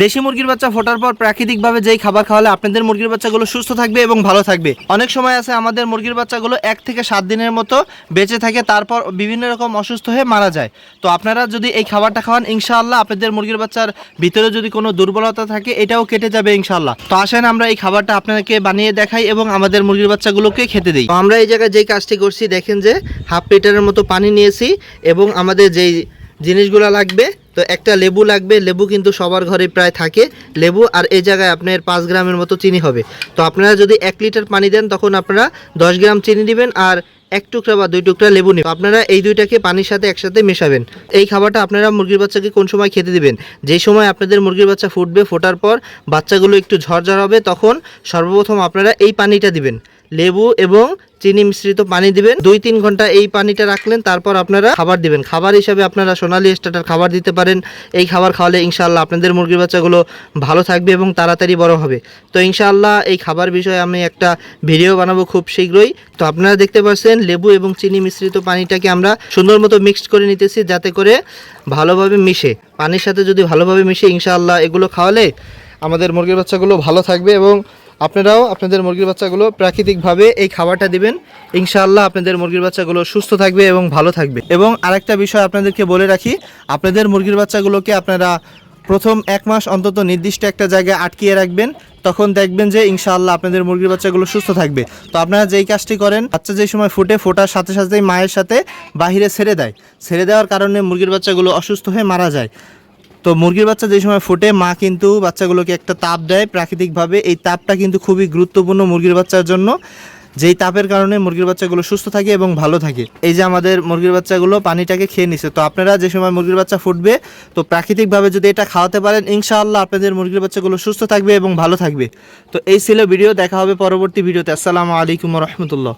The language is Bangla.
দেশি মুরগির বাচ্চা ফোটার পর প্রাকৃতিকভাবে যেই খাবার খাওয়ালে আপনাদের মুরগির বাচ্চাগুলো সুস্থ থাকবে এবং ভালো থাকবে। অনেক সময় আছে আমাদের মুরগির বাচ্চাগুলো এক থেকে সাত দিনের মতো বেঁচে থাকে, তারপর বিভিন্ন রকম অসুস্থ হয়ে মারা যায়। তো আপনারা যদি এই খাবারটা খাওয়ান, ইনশাআল্লাহ আপনাদের মুরগির বাচ্চার ভিতরে যদি কোনো দুর্বলতা থাকে, এটাও কেটে যাবে ইনশাআল্লাহ। তো আসেন আমরা এই খাবারটা আপনাকে বানিয়ে দেখাই এবং আমাদের মুরগির বাচ্চাগুলোকে খেতে দিই। তো আমরা এই জায়গায় যেই কাজটি করছি, দেখেন যে হাফ লিটারের মতো পানি নিয়েছি এবং আমাদের যেই জিনিসগুলো লাগবে তো একটা লেবু লাগবে, লেবু কিন্তু সবার ঘরে প্রায় থাকে। লেবু আর এই জায়গায় আপনার পাঁচ গ্রামের মতো চিনি হবে। তো আপনারা যদি এক লিটার পানি দেন, তখন আপনারা দশ গ্রাম চিনি দিবেন আর এক টুকরা বা দুই টুকরা লেবু নেবেন। আপনারা এই দুইটাকে পানির সাথে একসাথে মেশাবেন। এই খাবারটা আপনারা মুরগির বাচ্চাকে কোন সময় খেতে দিবেন? যেই সময় আপনাদের মুরগির বাচ্চা ফুটবে, ফোটার পর বাচ্চাগুলো একটু ঝরঝর হবে, তখন সর্বপ্রথম আপনারা এই পানিটা দিবেন। লেবু এবং চিনি মিশ্রিত পানি দিবেন। দুই তিন ঘণ্টা এই পানিটা রাখলেন, তারপর আপনারা খাবার দিবেন। খাবার হিসাবে আপনারা সোনালি স্টার্টার খাবার দিতে পারেন। এই খাবার খাওয়ালে ইনশাআল্লাহ আপনাদের মুরগির বাচ্চাগুলো ভালো থাকবে এবং তাড়াতাড়ি বড় হবে। তো ইনশাআল্লাহ এই খাবার বিষয়ে আমি একটা ভিডিও বানাবো খুব শীঘ্রই। তো আপনারা দেখতে পাচ্ছেন, লেবু এবং চিনি মিশ্রিত পানিটাকে আমরা সুন্দর মতো মিক্সড করে নিতেছি, যাতে করে ভালোভাবে মিশে। পানির সাথে যদি ভালোভাবে মিশে, ইনশাআল্লাহ এগুলো খাওয়ালে আমাদের মুরগির বাচ্চাগুলো ভালো থাকবে এবং আপনারাও আপনাদের মুরগির বাচ্চাগুলো প্রাকৃতিকভাবে এই খাবারটা দিবেন। ইনশাআল্লাহ আপনাদের মুরগির বাচ্চাগুলো সুস্থ থাকবে এবং ভালো থাকবে। এবং আরেকটা বিষয় আপনাদেরকে বলে রাখি, আপনাদের মুরগির বাচ্চাগুলোকে আপনারা প্রথম এক মাস অন্তত নির্দিষ্ট একটা জায়গায় আটকিয়ে রাখবেন। তখন দেখবেন যে ইনশাআল্লাহ আপনাদের মুরগির বাচ্চাগুলো সুস্থ থাকবে। তো আপনারা যেই কাজটি করেন, বাচ্চা যেই সময় ফুটে, ফোটার সাথে সাথেই মায়ের সাথে বাহিরে ছেড়ে দেয়। ছেড়ে দেওয়ার কারণে মুরগির বাচ্চাগুলো অসুস্থ হয়ে মারা যায়। তো মুরগির বাচ্চা যে সময় ফুটে, মা কিন্তু বাচ্চাগুলোকে একটা তাপ দেয় প্রাকৃতিকভাবে। এই তাপটা কিন্তু খুবই গুরুত্বপূর্ণ মুরগির বাচ্চার জন্য। যেই তাপের কারণে মুরগির বাচ্চাগুলো সুস্থ থাকে এবং ভালো থাকে। এই যে আমাদের মুরগির বাচ্চাগুলো পানিটাকে খেয়ে নিছে। তো আপনারা যে সময় মুরগির বাচ্চা ফুটবে, তো প্রাকৃতিকভাবে যদি এটা খাওয়াতে পারেন, ইনশাআল্লাহ আপনাদের মুরগির বাচ্চাগুলো সুস্থ থাকবে এবং ভালো থাকবে। তো এই ছিল ভিডিও, দেখা হবে পরবর্তী ভিডিওতে। আসসালামু আলাইকুম রহমতুল্লাহ।